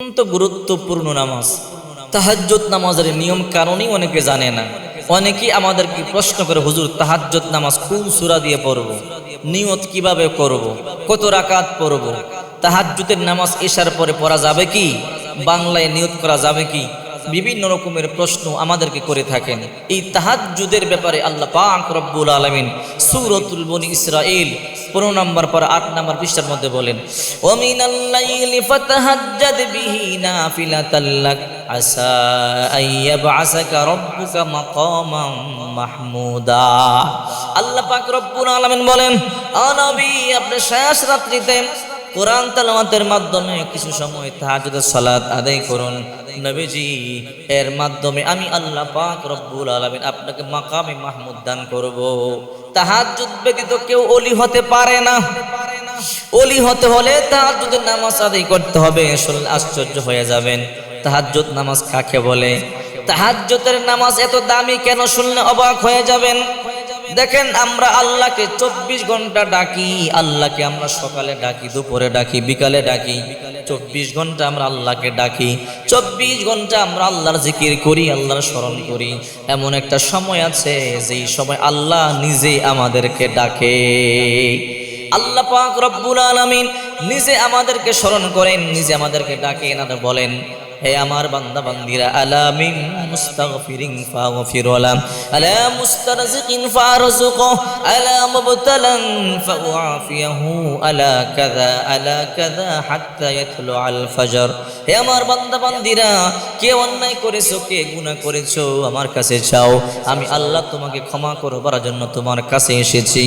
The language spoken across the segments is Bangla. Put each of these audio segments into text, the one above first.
অত্যন্ত গুরুত্বপূর্ণ নামাজ। তাহাজ্জত নামাজের নিয়ম কারণেই অনেকে জানে না। অনেকেই আমাদেরকে প্রশ্ন করে, হুজুর তাহাজ্জত নামাজ কোন সুরা দিয়ে পড়ব? নিয়ত কীভাবে করব? কত রাকাত পড়ব? তাহাজ্জুতের নামাজ এসার পরে পড়া যাবে কি? বাংলায় নিয়ত করা যাবে কি? বিভিন্ন রকমের প্রশ্ন আমাদেরকে করে থাকেন। এই তাহাজ্জুদের ব্যাপারে আল্লাহ পাক রব্বুল আলামিন সূরাতুল বনি ইসরাঈল পনেরো নম্বর পর আট নম্বর পৃষ্ঠার মধ্যে বলেন আল্লাহ পাক রব্বুল আলামিন বলেন ও নবী, আপনি শেষ রাত্রিতে কোরআন তেলাওয়াতের মাধ্যমে কিছু সময় তাহাজ্জুদের সালাত আদায় করুন। নবীজি, এর মাধ্যমে আমি আল্লাহ পাক রব্বুল আলামিন আপনাকে মাকামে মাহমুদ দান করব। তাহাজ্জুদ ব্যতীত কেউ অলি হতে পারে না। অলি হতে হলে তাহাজ্জুদের নামাজ আদায় করতে হবে শুনলে আশ্চর্য হয়ে যাবেন। তাহাজ্জুদ নামাজ কাকে বলে? তাহাজ্জুদের নামাজ এত দামি কেন শুনলে অবাক হয়ে যাবেন? দেখেন, আমরা আল্লাহকে চব্বিশ ঘণ্টা ডাকি, আল্লাহকে আমরা সকালে ডাকি, দুপুরে ডাকি, বিকালে ডাকি। চব্বিশ ঘণ্টা আমরা আল্লাহকে ডাকি। চব্বিশ ঘণ্টা আমরা আল্লাহর জিকির করি, আল্লাহর স্মরণ করি। এমন একটা সময় আছে, যেই সময় আল্লাহ নিজে আমাদেরকে ডাকে। আল্লাহ পাক রব্বুল আলামিন নিজে আমাদেরকে স্মরণ করেন, নিজে আমাদেরকে ডাকেন আর বলেন হে আমার বান্দা বান্দিরা আলা মিন মুস্তাগফিরিন ফাগফির ওয়ালা আলা মুস্তারজিকিন ফারজুক আলা মুবতালান ফাউআফিয়াহু, আলা কাযা আলা কাযা হাত্তা ইয়াতলু আল ফজর। হে আমার বান্দা বান্দিরা কে অন্যায় করেছ, কে গুনাহ করেছ, আমার কাছে চাও আমি আল্লাহ তোমাকে ক্ষমা করবার জন্য তোমার কাছে এসেছি।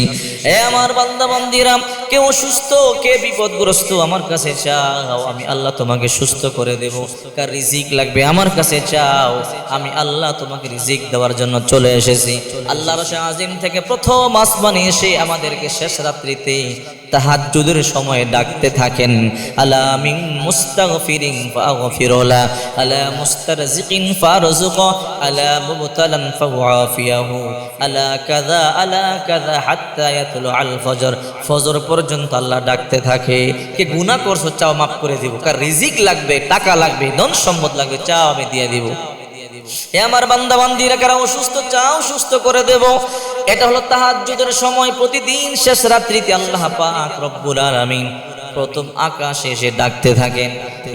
হে আমার বান্দা বান্দিরা কে অসুস্থ, কে বিপদগ্রস্ত, আমার কাছে চাও, আমি আল্লাহ তোমাকে সুস্থ করে দেব। কার রিজিক লাগবে, আমার কাছে চাও, আমি আল্লাহ তোমাকে রিজিক দেওয়ার জন্য চলে এসেছি। আল্লাহ রসে আজিম থেকে প্রথম আসমানে এসে আমাদেরকে শেষ রাত্রিতে তাহাজ্জুদের সময় ডাকতে থাকেন। আলা মিন মুস্তাগফিরিন ফাগফিরলা, আলা মুস্তারজিকিন ফারজুক আলা মুবতালান ফাওয়াফিয়াহু, আলা কাযা আলা কাযা হাত্তা ইয়াতলু আল ফজর। ফজর পর্যন্ত আল্লাহ ডাকতে থাকে। কে গুনাহ করছ, চাও মাফ করে দিব। কার রিজিক লাগবে, টাকা লাগবে ধন সম্পদ লাগবে, চাও আমি দিয়ে দিব। হে আমার বান্দা বান্দিরা কারা অসুস্থ চাও, সুস্থ করে দেব। এটা হলো তাহাজ্জুদের সময়, প্রতিদিন শেষ রাত্রিতে আল্লাহ পাক রব্বুল আলামিন প্রথম আকাশে এসে ডাকতে থাকেন।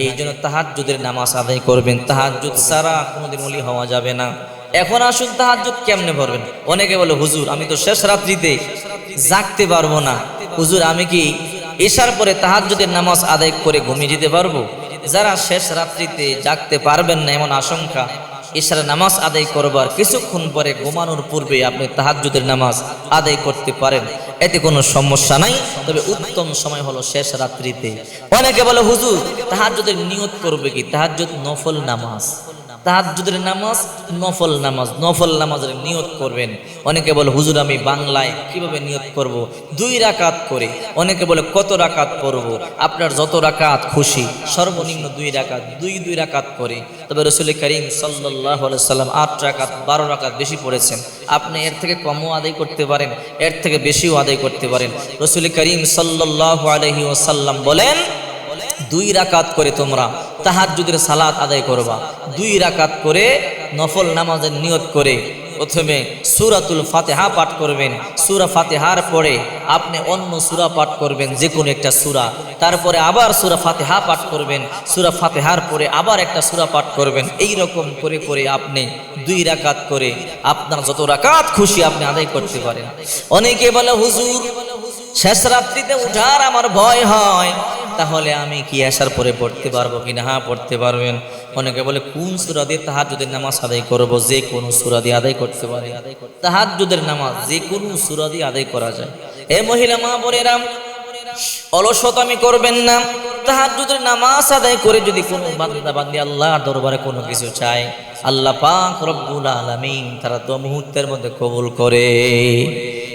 এই জন্য তাহাজ্জুদের নামাজ আদায় করবেন। তাহাজ্জুদ ছাড়া কোনোদিন ওলি হওয়া যাবে না। এখন আসুন, তাহাজ্জুদ কেমনে পড়বেন অনেকে বলে, হুজুর, আমি তো শেষ রাত্রিতে জাগতে পারব না। হুজুর, আমি কি এশার পরে তাহাজ্জুদের নামাজ আদায় করে ঘুমিয়ে যেতে পারব? যারা শেষ রাত্রিতে জাগতে পারবেন না, এমন আশঙ্কা। এশার নামাজ আদায় করবার কিছুক্ষণ পরে ঘুমানোর পূর্বে আপনি তাহাজুদের নামাজ আদায় করতে পারেন। এতে কোনো সমস্যা নাই, তবে উত্তম সময় হলো শেষ রাত্রিতে। অনেকে বলে, হুজুর তাহাজুদের নিয়ত করবে কি? তাহাজুদ নফল নামাজ। তাহাজ্জুদের নামাজ, নফল নামাজ। নফল নামাজের নিয়ত করবেন। অনেকে বলে, হুজুর, আমি বাংলায় কীভাবে নিয়ত করব? দুই রাকাত করে। অনেকে বলে, কত রাকাত পড়ব? আপনার যত রাকাত খুশি, সর্বনিম্ন দুই রাকাত, দুই দুই রাকাত করে। তবে রসুল করিম সাল্লাহ সাল্লাম আট রাকাত, বারো রাকাত বেশি পড়েছেন। আপনি এর থেকে কমও আদায় করতে পারেন, এর থেকে বেশিও আদায় করতে পারেন। রসুল করিম সাল্লাহ আলহি ওসাল্লাম বলেন দুই রাকাত করে তোমরা তাহাজ্জুদের সালাত আদায় করবা। দুই রাকাত করে নফল নামাজের নিয়ত করে প্রথমে সুরাতুল ফাতেহা পাঠ করবেন। সুরা ফাতেহার পরে আপনি অন্য সুরা পাঠ করবেন যে কোনো একটা সুরা। তারপরে আবার সুরা ফাতেহা পাঠ করবেন। সুরা ফাতেহার পরে আবার একটা সুরা পাঠ করবেন। এই রকম করে করে আপনি দুই রাকাত করে আপনার যত রাকাত খুশি আপনি আদায় করতে পারেন। অনেকে বলে, হুজুর, শেষ রাত্রিতে উঠার আমার ভয় হয়। তাহলে আমি কি আসার পরে পড়তে পারব কিনা হ্যাঁ পড়তে পারবেন। অনেকে বলে, কোন সুরা দিয়ে তাহাজুদের নামাজ আদায় করব? যে কোনো সুরা দিয়ে আদায় করতে পারে। তাহাজুদের নামাজ যে কোনো সুরা দিয়ে আদায় করা যায়। এ মহিলা, মা বোনেরাম অলসতামি করবেন না। তাহাজুদের নামাজ আদায় করে যদি কোনো বান্দা বান্দি আল্লাহ দরবারে কোনো কিছু চায়, আল্লাহ পাক রব্বুল আলামিন তারা তো মুহূর্তের মধ্যে কবুল করে।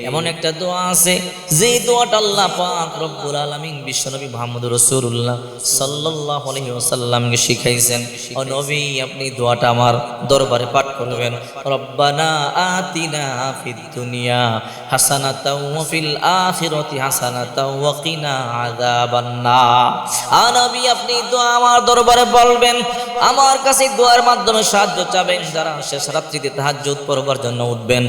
এমন একটা দোয়া আছে যে দোয়াটা আল্লাহ পাক রব্বুল আলামিন বিশ্বনবী মুহাম্মদ রাসূলুল্লাহ সাল্লাল্লাহু আলাইহি ওয়াসাল্লামকে শিখাইছেন। ও নবী, আপনি দোয়াটা আমার দরবারে পাঠ করবেন। রব্বানা আতিনা ফিদ দুনিয়া হাসানাতাও ওয়া ফিল আখিরাতি হাসানাতাও ওয়া কিনা আযাবান নার আ নবী, আপনি দোয়া আমার দরবারে বলবেন। আমার কাছে দোয়ার মাধ্যমে সাহায্য চাবেন। যারা শেষ রাত্রিতে তাহাজ্জুদ পড়বার জন্য উঠবেন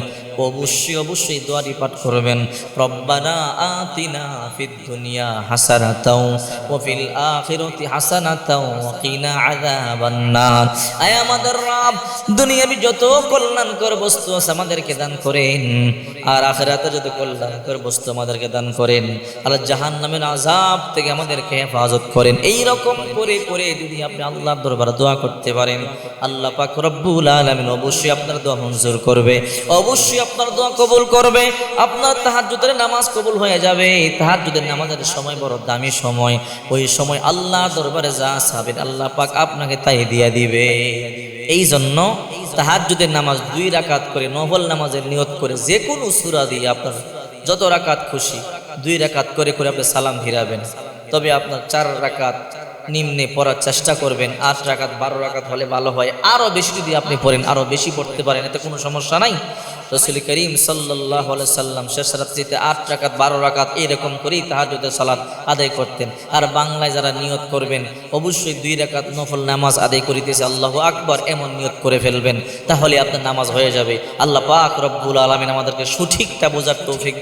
অবশ্যই অবশ্যই দোয়াটি পাঠ করবেন। রব্বানা আতিনা ফিদ দুনিয়া হাসানাতাও ওয়া ফিল আখিরাতি হাসানাতাও ওয়া কিনা আযাবান নার। আয় আমাদের রব, দুনিয়াবি যত কল্যাণকর বস্তু আছে আমাদেরকে দান করেন। আর আখিরাতে যত কল্যাণকর বস্তু আমাদেরকে দান করেন। আল্লাহ জাহান্নামের আযাব থেকে আমাদেরকে হেফাজত করেন। এই রকম করে করে যদি আপনি আল্লাহর দরবারে দোয়া করতে পারেন, আল্লাহ পাক রব্বুল আলামিন অবশ্যই আপনার দোয়া মঞ্জুর করবে। অবশ্যই আপনার দোয়া কবুল করবে, আপনার তাহাজ্জুদের নামাজ কবুল হয়ে যাবে। তাহাজ্জুদের নামাজের সময় বড় দামি সময়। ওই সময় আল্লাহ দরবারে যা চাবেন আল্লাহ পাক আপনাকে তাই দিয়ে দিবে। এই জন্য তাহাজ্জুদের নামাজ দুই রাকাত করে, নফল নামাজের নিয়ত করে যে কোনো সূরা দিয়ে আপনার যত রাকাত খুশি, দুই রাকাত করে করে আপনি সালাম ফিরাবেন। তবে আপনার চার রাকাত নিম্নে পড়ার চেষ্টা করবেন, আট রাকাত, বারো রাকাত হলে ভালো হয়। আরও বেশি যদি আপনি পড়েন আরও বেশি পড়তে পারেন, এতে কোনো সমস্যা নাই। রসুল করিম সাল্লাহ সাল্লাম শেষ রাত্রিতে আট রাকাত, বারো রাকাত এরকম করেই তাহাজুদের সালাদ আদায় করতেন। আর বাংলায় যারা নিয়ত করবেন, অবশ্যই দুই রাকাত নফল নামাজ আদায় করিতেছে, আল্লাহ আকবর এমন নিয়ত করে ফেলবেন, তাহলে আপনার নামাজ হয়ে যাবে। আল্লাহ পাক রব্বুল আলমিন আমাদেরকে সঠিকটা বোঝার তৌফিক